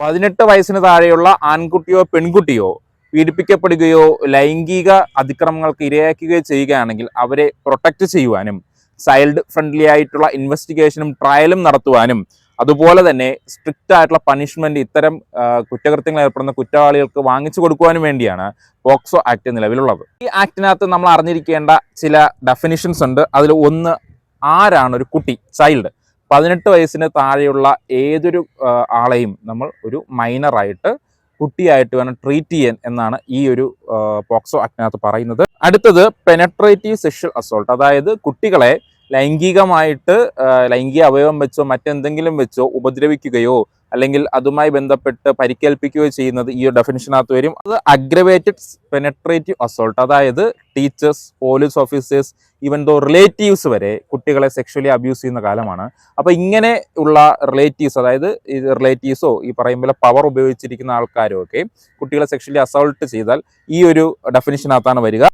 പതിനെട്ട് വയസ്സിന് താഴെയുള്ള ആൺകുട്ടിയോ പെൺകുട്ടിയോ പീഡിപ്പിക്കപ്പെടുകയോ ലൈംഗിക അതിക്രമങ്ങൾക്ക് ഇരയാക്കുകയോ ചെയ്യുകയാണെങ്കിൽ അവരെ പ്രൊട്ടക്റ്റ് ചെയ്യുവാനും ചൈൽഡ് ഫ്രണ്ട്ലി ആയിട്ടുള്ള ഇൻവെസ്റ്റിഗേഷനും ട്രയലും നടത്തുവാനും അതുപോലെ തന്നെ സ്ട്രിക്റ്റ് ആയിട്ടുള്ള പണിഷ്മെന്റ് ഇത്തരം കുറ്റകൃത്യങ്ങൾ ഏർപ്പെടുന്ന കുറ്റവാളികൾക്ക് വാങ്ങിച്ചു കൊടുക്കുവാനും വേണ്ടിയാണ് പോക്സോ ആക്ട് നിലവിലുള്ളത്. ഈ ആക്ടിനകത്ത് നമ്മൾ അറിഞ്ഞിരിക്കേണ്ട ചില ഡെഫിനിഷൻസ് ഉണ്ട്. അതിൽ ഒന്ന് ആരാണ് ഒരു കുട്ടി ചൈൽഡ് പതിനെട്ട് വയസ്സിന് താഴെയുള്ള ഏതൊരു ആളെയും നമ്മൾ ഒരു മൈനറായിട്ട് കുട്ടിയായിട്ട് വേണം ട്രീറ്റ് ചെയ്യാൻ എന്നാണ് ഈ ഒരു പോക്സോ ആക്ടിനകത്ത് പറയുന്നത്. അടുത്തത് പെനട്രേറ്റീവ് സെക്ഷൽ അസോൾട്ട് അതായത് കുട്ടികളെ ലൈംഗികമായിട്ട് ലൈംഗിക അവയവം വെച്ചോ മറ്റെന്തെങ്കിലും വെച്ചോ ഉപദ്രവിക്കുകയോ അല്ലെങ്കിൽ അതുമായി ബന്ധപ്പെട്ട് പരിക്കേൽപ്പിക്കുകയോ ചെയ്യുന്നത് ഈ ഒരു ഡെഫിനിഷനകത്ത് വരും. അത് അഗ്രവേറ്റഡ് പെനട്രേറ്റീവ് അസോൾട്ട് അതായത് teachers police officers even though relatives വരെ കുട്ടികളെ സെക്ഷലി അബ്യൂസ് ചെയ്യുന്ന കാലമാണ്. അപ്പോൾ ഇങ്ങനെ ഉള്ള റിലേറ്റീവ്സ് അതായത് ഈ റിലേറ്റീവ്സോ ഈ പറയുമ്പോൾ പവർ ഉപയോഗിച്ചിരിക്കുന്ന ആൾക്കാരോ ഒക്കെ കുട്ടികളെ സെക്ഷലി അസോൾട്ട് ചെയ്താൽ ഈ ഒരു ഡെഫിനിഷനകത്താണ് വരിക.